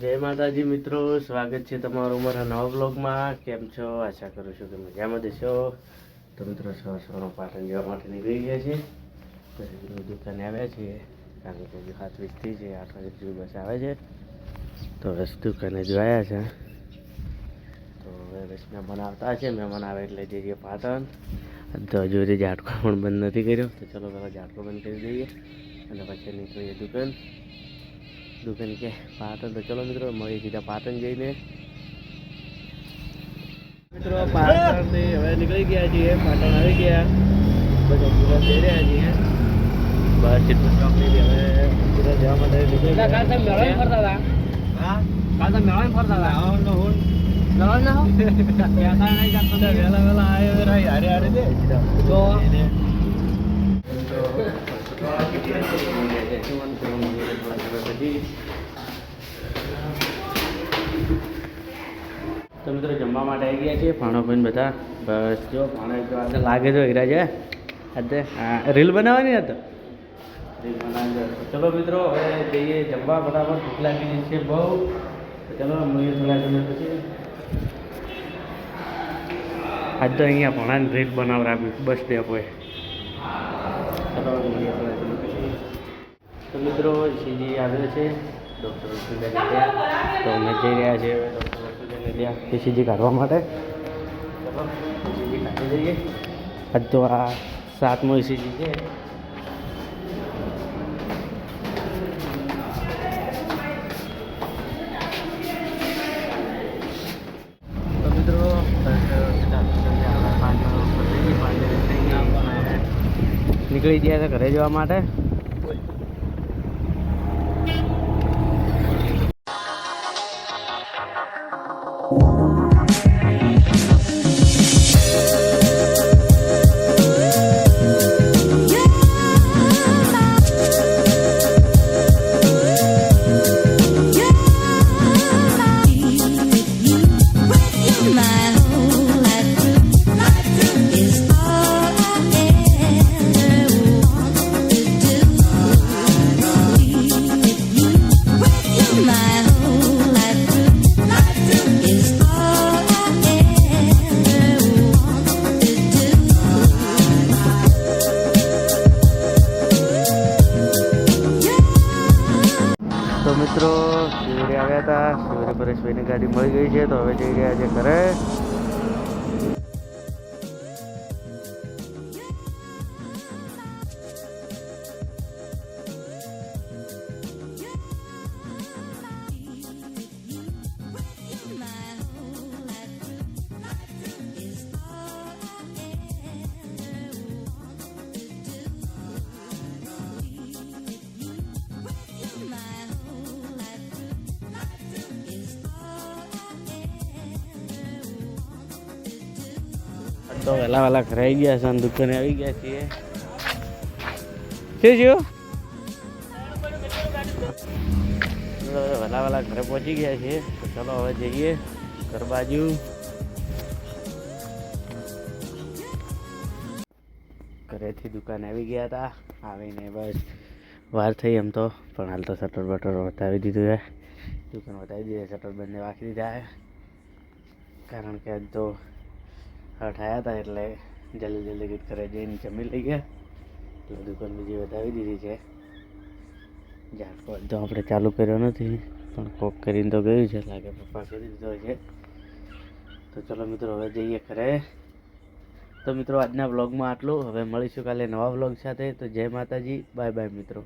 જય માતાજી મિત્રો, સ્વાગત છે તમારું મારા નવા બ્લોગમાં કેમ છો? આશા કરું છું કે મજામાં દેશો તો મિત્રો, સવાર સવારમાં પાટણ જવા માટે નીકળી ગયા છે પછી દુકાને આવ્યા છીએ. કારણ કે હજુ સાત વીસ થઈ છે, આઠ વાગે જેવી બસ આવે છે. તો બસ દુકાને જો આવ્યા છે. તો હવે મહેમાન બનાવતા છે. મહેમાન આવે એટલે જઈએ પાટણ. તો હજુ હજી ઝાટકો પણ બંધ નથી કર્યો. તો ચલો પહેલાં ઝાટકો બંધ કરી દઈએ. અને પછી નીકળીએ દુકાન. દુકાન કે પાટણ તો ચલો મિત્રો મળી સીધા પાટણ જઈને. મિત્રો પાટણથી હવે નીકળી ગયા છીએ પાટણ આવી ગયા. બધા સુરત જઈ રહ્યા છીએ. બસ એટલું ચોકડી હવે સુરત જવા માટે નીકળી ગયા. હા? વેલા વેલા આવ્યો રહી હારે હારે દે. તો? તો મિત્રો જમવા માટે આવી ગયા છીએ ભાણો ભાઈ બધા. બસ જો ભાણો લાગે છે હીરા છે. આજે હા રીલ બનાવવાની હતો રીલ બનાવી. ચલો મિત્રો હવે જઈએ જમવા. બરાબર ભૂખ લાગી ગઈ છે બહુ. ચલો મળીએ થોડા સમય પછી. આજ તો અહીંયા ભણાને રીલ બનાવડાવ્યું બસ ડેપોએ ચલો મળીએ થોડા પછી મિત્રો સીજી આવ્યો છે. ડૉક્ટર તો અમે જઈ રહ્યા છીએ હવે ડૉક્ટર ત્યાં ઈસીજી કાઢવા માટે. ચલો ઈસીજી કાઢી જઈએ આજ તો આ સાતમો ઈસીજી છે. નીકળી ગયા છે ઘરે જવા માટે. Música શિવરે હતા. સૂર્ય પરેશભાઈની ગાડી મળી ગઈ છે તો હવે જઈ રહ્યા છે ઘરે. તો વહેલા વહેલા ઘરે ગયા છે અને દુકાને આવી ગયા છીએ. શું તો વહેલા વહેલા ઘરે પહોંચી ગયા છીએ. તો ચલો હવે જઈએ ઘર બાજુ. ઘરેથી દુકાને આવી ગયા હતા. આવીને બસ વાર થઈ એમ તો. પણ હાલ તો શટર બટર બતાવી દીધું છે. દુકાન બતાવી દીધી શટર બંને રાખી દીધા કારણ કે તો આવ્યા હતા એટલે જલ્દી જલ્દી ગીત કરે જઈને જમી લઈ ગયા. એટલે દુકાન બીજી વધાવી દીધી છે. ઝાટકો તો આપણે ચાલુ કર્યો નથી, પણ કોક કરીને તો ગયું છે લાગે પપ્પા કરી દીધો છે. તો ચલો મિત્રો, હવે જઈએ ઘરે. તો મિત્રો, આજના બ્લોગમાં આટલું. હવે મળીશું કાલે નવા બ્લોગ સાથે. તો જય માતાજી. બાય બાય મિત્રો.